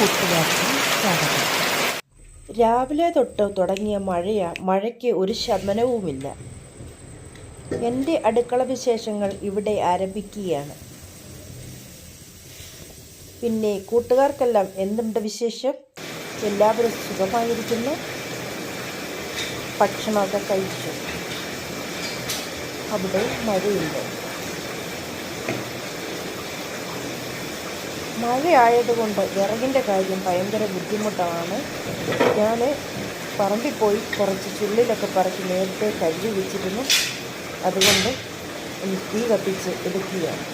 കൂട്ടുകാർക്കും രാവിലെ തൊട്ട് തുടങ്ങിയ മഴയ മഴയ്ക്ക് ഒരു ശമനവുമില്ല. എന്റെ അടുക്കള വിശേഷങ്ങൾ ഇവിടെ ആരംഭിക്കുകയാണ്. പിന്നെ കൂട്ടുകാർക്കെല്ലാം എന്തുണ്ട് വിശേഷം? എല്ലാവരും സുഖമായിരിക്കുന്നു? ഭക്ഷണമൊക്കെ കഴിച്ചു. അവിടെ മഴയുണ്ട്? മഴയായതുകൊണ്ട് വിറകിന്റെ കാര്യം ഭയങ്കര ബുദ്ധിമുട്ടാണ്. ഞാൻ പറമ്പിൽ പോയി കുറച്ച് ചുള്ളിലൊക്കെ പറക്കി നേരത്തെ കരി വെച്ചിരുന്നു. അതുകൊണ്ട് തീ കത്തിച്ച് എടുക്കുകയാണ്.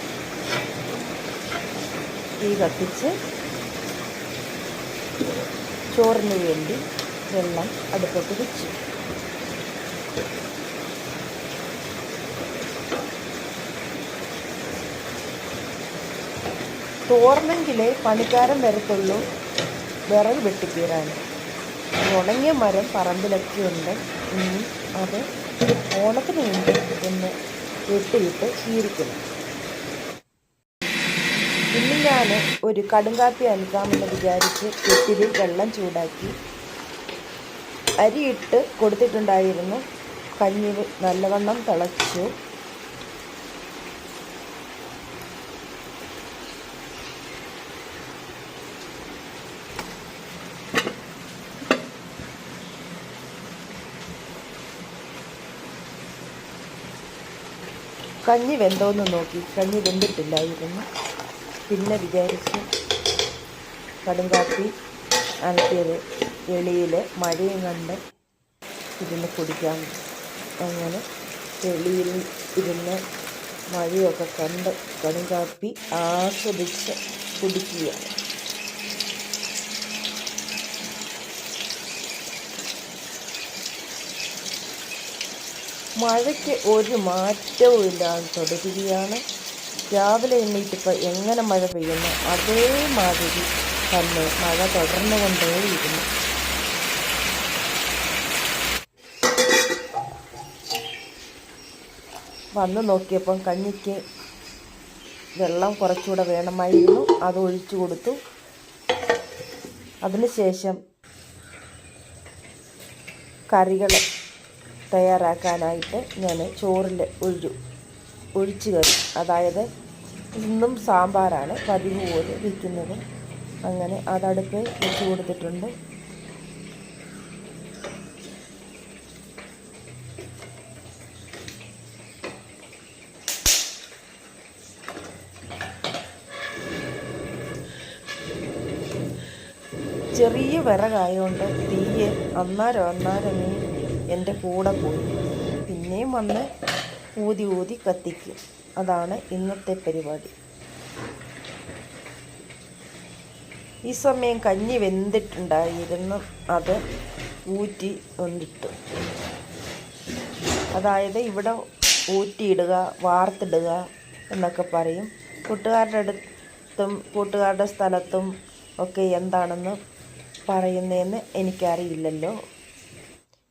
തീ കത്തിച്ച് ചോറിന് വേണ്ടി വെള്ളം അടുപ്പത്ത് വെച്ചു. തോർന്നെങ്കിലേ പണിക്കാരൻ വരത്തുള്ളൂ. വിറക് വെട്ടിക്കീറാൻ ഉണങ്ങിയ മരം പറമ്പിലൊക്കെ ഉണ്ട്. ഇനി അത് ഓണത്തിന് വേണ്ടി ഒന്ന് വെട്ടിയിട്ട് ചീരിക്കുന്നു ഇന്ന് ഞാൻ ഒരു കടുങ്കാപ്പി അനക്കാമെന്ന് വിചാരിച്ച് ഇത്തിരി വെള്ളം ചൂടാക്കി അരിയിട്ട് കൊടുത്തിട്ടുണ്ടായിരുന്നു. കഞ്ഞി നല്ലവണ്ണം തിളച്ചു. കഞ്ഞി വെന്തോന്ന് നോക്കി. കഞ്ഞി വെന്തിട്ടില്ലായിരുന്നു. പിന്നെ വിചാരിച്ചു കടുങ്കാപ്പി അനക്കിയത് വെളിയിൽ മഴയും കണ്ട് ഇരുന്ന് കുടിക്കാം. അങ്ങനെ വെളിയിൽ ഇരുന്ന് മഴയൊക്കെ കണ്ട് കടുങ്കാപ്പി ആസ്വദിച്ച് കുടിക്കുകയാണ് മഴയ്ക്ക് ഒരു മാറ്റവും ഇല്ലാതെ തുടരുകയാണ്. രാവിലെ എണ്ണീറ്റിപ്പോൾ എങ്ങനെ മഴ പെയ്യുന്നു? അതേമാതിരി തന്നെ മഴ തുടർന്നുകൊണ്ടേയിരുന്നു. വന്ന് നോക്കിയപ്പം കഞ്ഞിക്ക് വെള്ളം കുറച്ചുകൂടെ വേണമായിരുന്നു. അത് ഒഴിച്ചു കൊടുത്തു. അതിനുശേഷം കറികൾ തയ്യാറാക്കാനായിട്ട് ഞാൻ ചോറിൽ ഒഴിച്ചു ഒഴിച്ചു കയറും. അതായത് ഇന്നും സാമ്പാറാണ് പതിവ് പോലെ വയ്ക്കുന്നത് അങ്ങനെ അതടുപ്പ് വെച്ച് കൊടുത്തിട്ടുണ്ട്. ചെറിയ വിറകായതുകൊണ്ട് തീയെ അന്നാരം അന്നാരം എന്റെ കൂടെ പോയി. പിന്നെയും വന്ന് ഊതി ഊതി കത്തിക്കും. അതാണ് ഇന്നത്തെ പരിപാടി. ഈ സമയം കഞ്ഞി വെന്തിട്ടുണ്ടായിരുന്നു. അത് ഊറ്റി ഒന്നിട്ടു അതായത് ഇവിടെ ഊറ്റിയിടുക വാർത്തിടുക എന്നൊക്കെ പറയും. കൂട്ടുകാരുടെ അടുത്തും കൂട്ടുകാരുടെ സ്ഥലത്തും ഒക്കെ എന്താണെന്ന് പറയുന്നതെന്ന് എനിക്കറിയില്ലല്ലോ.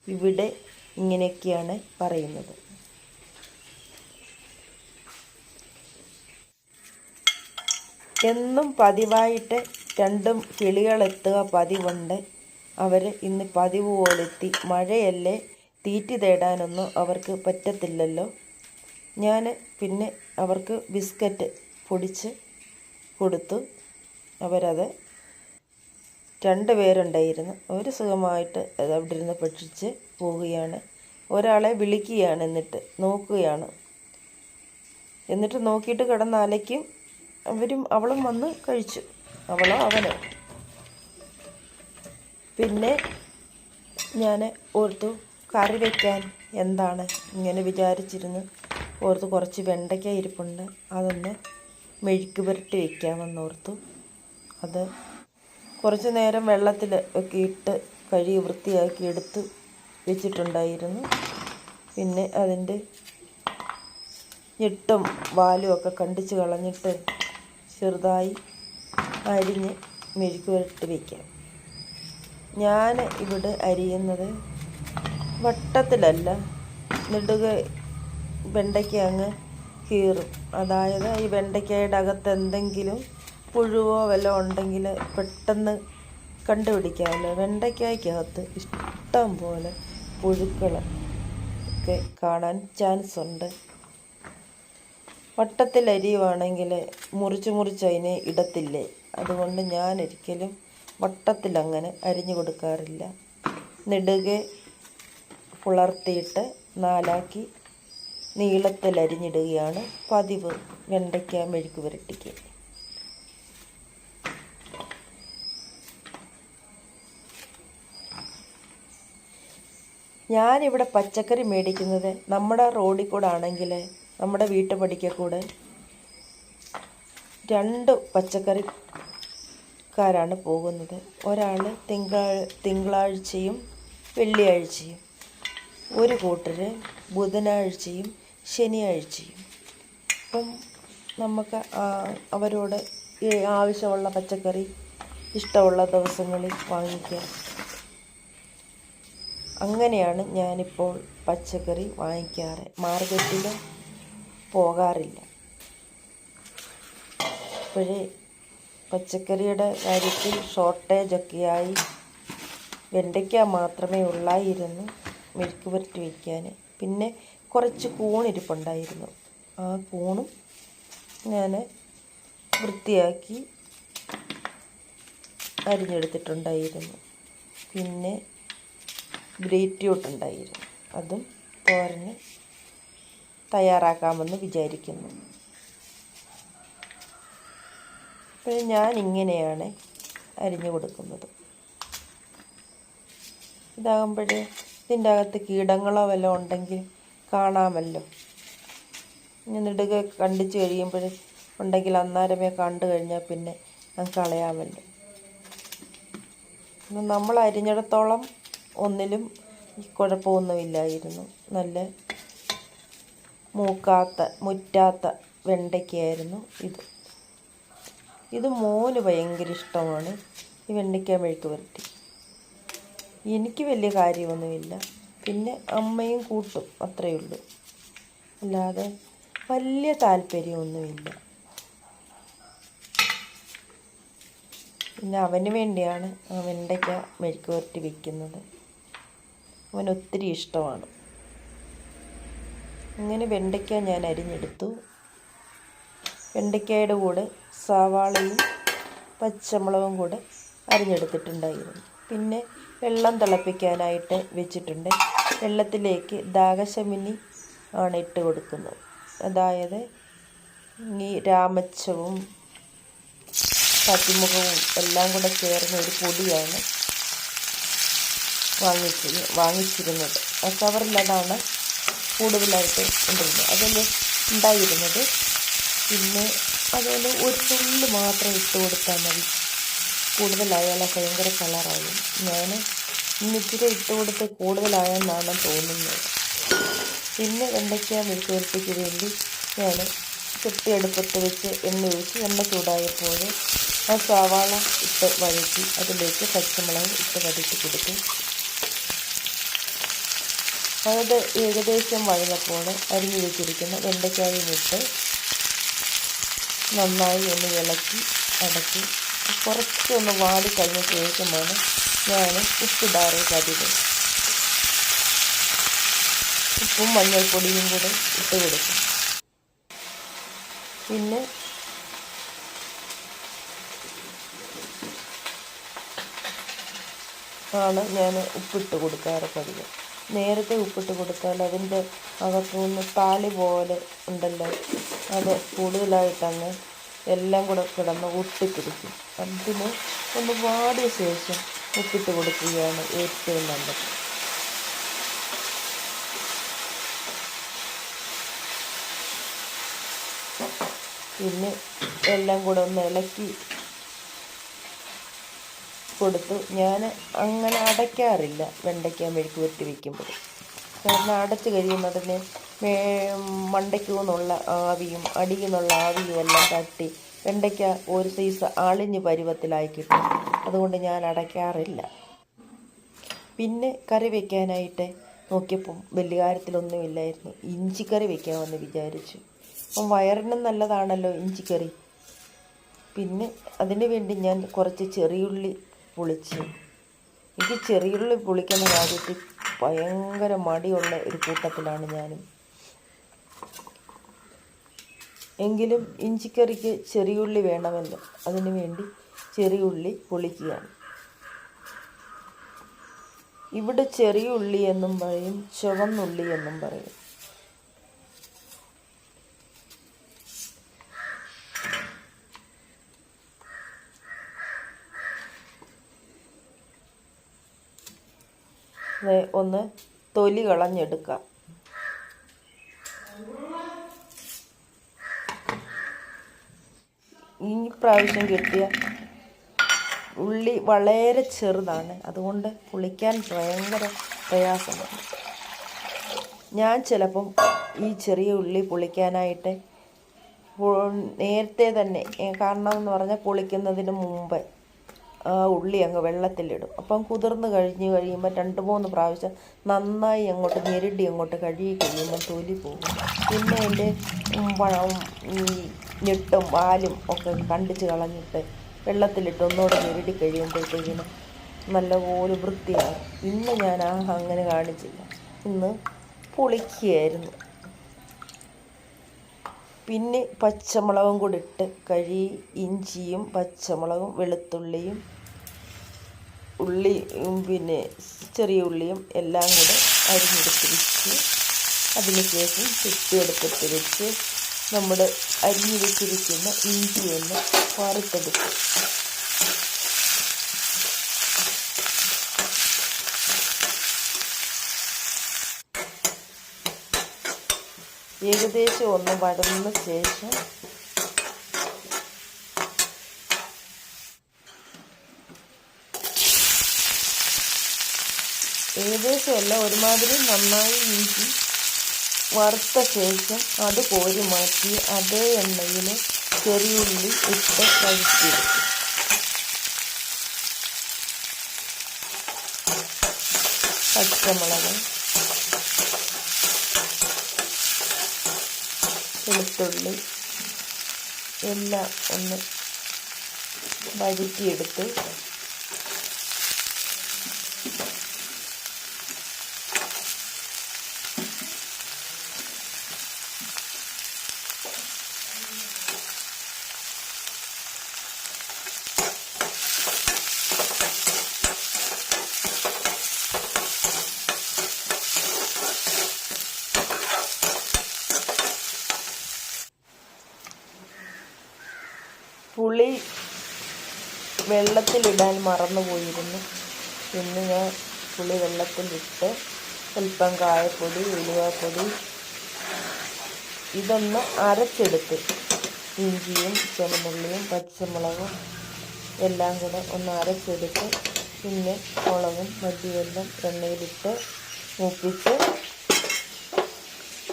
ഇവിടെ ഇങ്ങനെയൊക്കെയാണ് പറയുന്നത്. എന്നും പതിവായിട്ട് രണ്ടും കിളികളെത്തുക പതിവുണ്ട്. അവർ ഇന്ന് പതിവ് പോലെത്തി. മഴയല്ലേ? തീറ്റി തേടാനൊന്നും അവർക്ക് പറ്റത്തില്ലല്ലോ. ഞാൻ പിന്നെ അവർക്ക് ബിസ്ക്കറ്റ് പൊടിച്ച് കൊടുത്തു. അവരത് രണ്ട് പേരുണ്ടായിരുന്നു. അവർ സുഖമായിട്ട് അവിടെ ഇരുന്ന് ഭക്ഷിച്ച് പോവുകയാണ്. ഒരാളെ വിളിക്കുകയാണ് എന്നിട്ട് നോക്കുകയാണ്. എന്നിട്ട് നോക്കിയിട്ട് കിടന്ന അലയ്ക്കും അവരും അവളും വന്ന് കഴിച്ചു. അവളോ അവനോ. പിന്നെ ഞാൻ ഓർത്തു കറി വയ്ക്കാൻ എന്താണ്? ഇങ്ങനെ വിചാരിച്ചിരുന്നു. ഓർത്ത് കുറച്ച് വെണ്ടയ്ക്ക ഇരിപ്പുണ്ട്. അതൊന്ന് മെഴുക്ക് പുരട്ടി വയ്ക്കാമെന്നോർത്തു അത് കുറച്ച് നേരം വെള്ളത്തിൽ ഒക്കെ ഇട്ട് കഴുകി വൃത്തിയാക്കി എടുത്ത് വെച്ചിട്ടുണ്ടായിരുന്നു. പിന്നെ അതിന്റെ ഞെട്ടും വാലും ഒക്കെ കണ്ടിച്ച് കളഞ്ഞിട്ട് ചെറുതായി അരിഞ്ഞ് മെഴുക്ക് പുരട്ടി വയ്ക്കാം ഞാൻ ഇവിടെ അരിയുന്നത് വട്ടത്തിലല്ല നെടുക വെണ്ടയ്ക്ക അങ്ങ് കീറും. അതായത് ഈ വെണ്ടയ്ക്കയുടെ അകത്ത് എന്തെങ്കിലും പുഴുവോ വല്ലതും ഉണ്ടെങ്കിൽ പെട്ടെന്ന് കണ്ടുപിടിക്കാമല്ലോ. വെണ്ടയ്ക്കായ്ക്കകത്ത് ഇഷ്ടം പോലെ പുഴുക്കൾ ഒക്കെ കാണാൻ ചാൻസ് ഉണ്ട്. വട്ടത്തിൽ അരിയുവാണെങ്കിൽ മുറിച്ച് മുറിച്ച് അതിനെ ഇടത്തില്ലേ? അതുകൊണ്ട് ഞാൻ ഒരിക്കലും വട്ടത്തിൽ അങ്ങനെ അരിഞ്ഞു കൊടുക്കാറില്ല. നെടുകെ പുളർത്തിയിട്ട് നാലാക്കി നീളത്തിൽ അരിഞ്ഞിടുകയാണ് പതിവ്. വെണ്ടയ്ക്ക മെഴുക്ക് പുരട്ടിക്ക്. ഞാനിവിടെ പച്ചക്കറി മേടിക്കുന്നത് നമ്മുടെ റോഡിൽ കൂടെ ആണെങ്കിൽ നമ്മുടെ വീട്ടുപടിക്കൽ കൂടെ. രണ്ട് പച്ചക്കറിക്കാരാണ് പോകുന്നത്. ഒരാൾ തിങ്കളാ തിങ്കളാഴ്ചയും വെള്ളിയാഴ്ചയും ഒരു കൂട്ടർ ബുധനാഴ്ചയും ശനിയാഴ്ചയും. അപ്പം നമുക്ക് അവരോട് ആവശ്യമുള്ള പച്ചക്കറി ഇഷ്ടമുള്ള ദിവസങ്ങളിൽ വാങ്ങിക്കാം. അങ്ങനെയാണ് ഞാനിപ്പോൾ പച്ചക്കറി വാങ്ങിക്കാറ്. മാർക്കറ്റിൽ പോകാറില്ല. ഇപ്പോഴേ പച്ചക്കറിയുടെ കാര്യത്തിൽ ഷോർട്ടേജൊക്കെയായി വെണ്ടയ്ക്ക മാത്രമേ ഉള്ളായിരുന്നു മെഴുക്ക് പുരട്ടി വയ്ക്കാൻ പിന്നെ കുറച്ച് കൂണിരിപ്പുണ്ടായിരുന്നു. ആ കൂണും ഞാൻ വൃത്തിയാക്കി അരിഞ്ഞെടുത്തിട്ടുണ്ടായിരുന്നു. പിന്നെ ഗ്രേറ്റ്യൂട്ട് ഉണ്ടായിരുന്നു അതും തോരന് തയ്യാറാക്കാമെന്ന് വിചാരിക്കുന്നു. അപ്പോൾ ഞാൻ ഇങ്ങനെയാണ് അരിഞ്ഞു കൊടുക്കുന്നത്. ഇതാകുമ്പോഴേ ഇതിന്റെ അകത്ത് കീടങ്ങളോ വല്ലതും ഉണ്ടെങ്കിൽ കാണാമല്ലോ. ഇങ്ങനെ നെടുക കണ്ടിച്ച് കഴിയുമ്പോൾ ഉണ്ടെങ്കിൽ അന്നേരമേ കണ്ടു കഴിഞ്ഞാൽ പിന്നെ ഞാൻ കളയാമല്ലോ. നമ്മൾ അരിഞ്ഞിടത്തോളം ഒന്നിലും കുഴപ്പമൊന്നുമില്ലായിരുന്നു നല്ല മൂക്കാത്ത മുറ്റാത്ത വെണ്ടയ്ക്കായിരുന്നു ഇത്. ഇത് മോന് ഭയങ്കര ഇഷ്ടമാണ് ഈ വെണ്ടയ്ക്ക മെഴുക്ക് പുരട്ടി. എനിക്ക് വലിയ കാര്യമൊന്നുമില്ല. പിന്നെ അമ്മയും കൂട്ടും അത്രയേ ഉള്ളൂ. അല്ലാതെ വലിയ താല്പര്യമൊന്നുമില്ല. പിന്നെ അവന് വേണ്ടിയാണ് വെണ്ടയ്ക്ക മെഴുക്ക് പുരട്ടി വെക്കുന്നത്. അവന് ഒത്തിരി ഇഷ്ടമാണ്. അങ്ങനെ വെണ്ടയ്ക്ക ഞാൻ അരിഞ്ഞെടുത്തു. വെണ്ടയ്ക്കയുടെ കൂടെ സവാളയും പച്ചമുളകും കൂടെ അരിഞ്ഞെടുത്തിട്ടുണ്ടായിരുന്നു. പിന്നെ വെള്ളം തിളപ്പിക്കാനായിട്ട് വെച്ചിട്ടുണ്ട്. വെള്ളത്തിലേക്ക് ദാഹശമിനി ആണ് ഇട്ട് കൊടുക്കുന്നത്. അതായത് ഈ രാമച്ചവും പതിമുഖവും എല്ലാം കൂടെ ചേർന്ന ഒരു പൊടിയാണ് വാങ്ങിച്ചത് വാങ്ങിച്ചിരുന്നത്. ആ കൂടുതലായിട്ട് ഉണ്ടായിരുന്നത് അതിൽ ഉണ്ടായിരുന്നത്. പിന്നെ അതുപോലെ ഒരു തുള്ളി മാത്രം ഇട്ട് കൊടുത്താൽ മതി. കൂടുതലായാൽ ഭയങ്കര കളറാകും. ഞാൻ ഇന്നിച്ചിരി ഇട്ട് കൊടുത്ത് കൂടുതലായെന്നാണ് തോന്നുന്നത്. പിന്നെ വെണ്ടയ്ക്ക മെഴുക്കുവരട്ടിക്ക് വേണ്ടി ഞാൻ ചുട്ടി അടുപ്പത്ത് വെച്ച് എണ്ണ ഒഴിച്ച് എണ്ണ ചൂടായപ്പോൾ ആ സവാള ഇട്ട് വഴറ്റി അതിലേക്ക് പച്ചമുളക് ഇട്ട് വഴറ്റി കൊടുത്തു. അത് ഏകദേശം വഴന്നപ്പോൾ അരിഞ്ഞു വെച്ചിരിക്കുന്ന. വെണ്ടയ്ക്കായും ഇട്ട് നന്നായി ഒന്ന് ഇളക്കി അടക്കി കുറച്ചൊന്ന് വാടി കഴിഞ്ഞ ശേഷമാണ് ഞാൻ ഉപ്പിടാറ് പതിവ് ഉപ്പും മഞ്ഞൾപ്പൊടിയും കൂടെ ഇട്ട് കൊടുക്കും. പിന്നെ ആണ് ഞാൻ ഉപ്പിട്ട് കൊടുക്കാറ് പതിവ് നേരത്തെ ഉപ്പിട്ട് കൊടുത്താൽ അതിന്റെ അകത്തുനിന്ന് പാൽ പോലെ ഉണ്ടല്ലോ. അത് കൂടുതലായിട്ടങ്ങ് എല്ലാം കൂടെ കിടന്ന് ഒട്ടിപ്പിടിക്കും. അതിന് ഒന്ന് വാടിയ ശേഷം ഉപ്പിട്ട് കൊടുക്കുകയാണ് ഏറ്റവും നല്ലത്. പിന്നെ എല്ലാം കൂടെ ഒന്ന് ഇളക്കി കൊടുത്തു. ഞാൻ അങ്ങനെ അടയ്ക്കാറില്ല വെണ്ടയ്ക്ക മെഴുക്ക് പുരട്ടി വെക്കുമ്പോൾ. കാരണം അടച്ച് കഴിയുന്നതിന് മേ മണ്ടയ്ക്കൂന്നുള്ള ആവിയും അടിയിൽ നിന്നുള്ള ആവിയും എല്ലാം തട്ടി വെണ്ടയ്ക്ക ഒരു സൈസ് അളിഞ്ഞ് പരുവത്തിലായി കിട്ടും. അതുകൊണ്ട് ഞാൻ അടയ്ക്കാറില്ല. പിന്നെ കറി വയ്ക്കാനായിട്ട് നോക്കിയപ്പം വലിയ കാര്യത്തിലൊന്നുമില്ലായിരുന്നു. ഇഞ്ചിക്കറി വയ്ക്കാമെന്ന് വിചാരിച്ചു. അപ്പം വയറിനും നല്ലതാണല്ലോ ഇഞ്ചിക്കറി പിന്നെ അതിന് വേണ്ടി ഞാൻ കുറച്ച് ചെറിയുള്ളി പൊളിച്ച്. എനിക്ക് ചെറിയുള്ളി പൊളിക്കുന്ന കാര്യത്തിൽ ഭയങ്കര മടിയുള്ള ഒരു കൂട്ടത്തിലാണ് ഞാനും. എങ്കിലും ഇഞ്ചിക്കറിക്ക് ചെറിയുള്ളി വേണമല്ലോ അതിനു വേണ്ടി ചെറിയുള്ളി പൊളിക്കുകയാണ്. ഇവിടെ ചെറിയ ഉള്ളി എന്നും പറയും ചുവന്നുള്ളി എന്നും പറയും. ഒന്ന് തൊലി കളഞ്ഞെടുക്കാം. ഈ പ്രാവശ്യം കിട്ടിയ ഉള്ളി വളരെ ചെറുതാണ്. അതുകൊണ്ട് പുളിക്കാൻ ഭയങ്കര പ്രയാസമാണ്. ഞാൻ ചിലപ്പം ഈ ചെറിയ ഉള്ളി പുളിക്കാനായിട്ട് നേരത്തെ തന്നെ കാരണം എന്ന് പറഞ്ഞാൽ പുളിക്കുന്നതിന് മുമ്പ് ഉള്ളി അങ്ങ് വെള്ളത്തിലിടും. അപ്പം കുതിർന്ന് കഴിഞ്ഞ് കഴിയുമ്പോൾ രണ്ട് മൂന്ന് പ്രാവശ്യം നന്നായി അങ്ങോട്ട് ഞെരടി അങ്ങോട്ട് കഴുകി കഴിയുമ്പോൾ തൊലി പോകും. പിന്നെ അതിന്റെ ഈ ഞെട്ടും വാലും ഒക്കെ കണ്ടിച്ച് കളഞ്ഞിട്ട് വെള്ളത്തിലിട്ട് ഒന്നുകൂടെ ഞെരടി കഴിയുമ്പോഴത്തേക്കിനും നല്ലപോലെ വൃത്തിയാകും. ഇന്ന് ഞാൻ ആ അങ്ങനെ കാണിച്ചില്ല. ഇന്ന് പൊളിക്കുകയായിരുന്നു. പിന്നെ പച്ചമുളകും കൂടി ഇട്ട് കഴുകി ഇഞ്ചിയും പച്ചമുളകും വെളുത്തുള്ളിയും ഉള്ളിയും പിന്നെ ചെറിയ ഉള്ളിയും എല്ലാം കൂടെ അരിഞ്ഞെടുത്ത് വെച്ച് അതിനുശേഷം ചുറ്റിയെടുത്തിട്ട് വെച്ച് നമ്മുടെ അരിഞ്ഞു വെച്ചിരിക്കുന്ന ഇഞ്ചി ഒന്ന് വറുത്തെടുക്കും ഏകദേശം ഒന്ന് വടന്ന ശേഷം ഏകദേശം എല്ലാം ഒരുമാതിരി നന്നായി ഇഞ്ചി വറുത്ത ശേഷം അത് കോരി മാറ്റി അതേ എണ്ണയിൽ ചെറിയുള്ളി ഇട്ട് കഴിച്ചെടുക്കും പച്ചമുളക് വെളുത്തുള്ളി എല്ലാം ഒന്ന് വഴറ്റിയെടുത്ത് പുളി വെള്ളത്തിലിടാൻ മറന്നുപോയിരുന്നു. ഇന്ന് ഞാൻ പുളി വെള്ളത്തിലിട്ട് അല്പം കായപ്പൊടി ഉലുവാപ്പൊടി ഇതൊന്ന് അരച്ചെടുത്ത് ഇഞ്ചിയും ചുമന്നുള്ളിയും പച്ചമുളകും എല്ലാം കൂടെ ഒന്ന് അരച്ചെടുത്ത് പിന്നെ മുളകും മല്ലിയെല്ലാം എണ്ണയിലിട്ട് മൂപ്പിച്ച്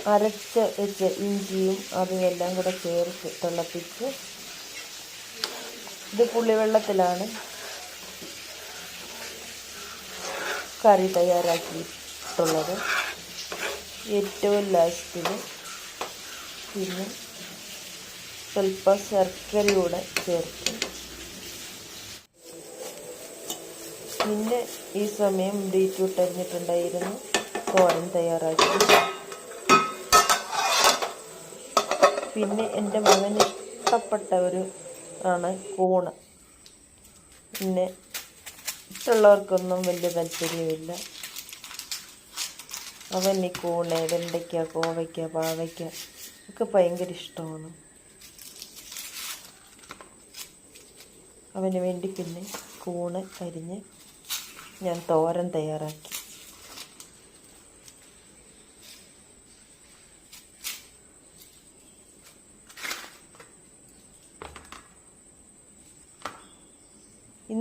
അരച്ച് വെച്ച് ഇഞ്ചിയും അതും എല്ലാം കൂടെ ചേർത്ത് തിളപ്പിച്ച് ഇത് പുളിവെള്ളത്തിലാണ് കറി തയ്യാറാക്കിയിട്ടുള്ളത്. ഏറ്റവും ലാസ്റ്റിൽ പിന്നെ സ്വല്പം ശർക്കരയൂടെ ചേർത്ത്. പിന്നെ ഈ സമയം ബീറ്റ്റൂട്ട് അരിഞ്ഞിട്ടുണ്ടായിരുന്നു. തോരൻ തയ്യാറാക്കി. പിന്നെ എന്റെ മകന് ഇഷ്ടപ്പെട്ട ഒരു ആണ് കൂണ്. പിന്നെ മറ്റുള്ളവർക്കൊന്നും വലിയ താല്പര്യമില്ല. അവൻ ഈ കൂണ് വെണ്ടയ്ക്ക കോവയ്ക്ക പാവയ്ക്ക ഒക്കെ ഭയങ്കര ഇഷ്ടമാണ്. അവന് വേണ്ടി പിന്നെ കൂണ് അരിഞ്ഞ് ഞാൻ തോരൻ തയ്യാറാക്കി.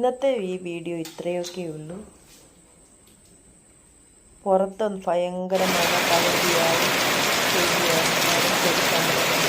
ഇന്നത്തെ ഈ വീഡിയോ ഇത്രയൊക്കെ ഉള്ളൂ. പുറത്ത് ഭയങ്കരമായ പകുതിയായി ശരിയാണ്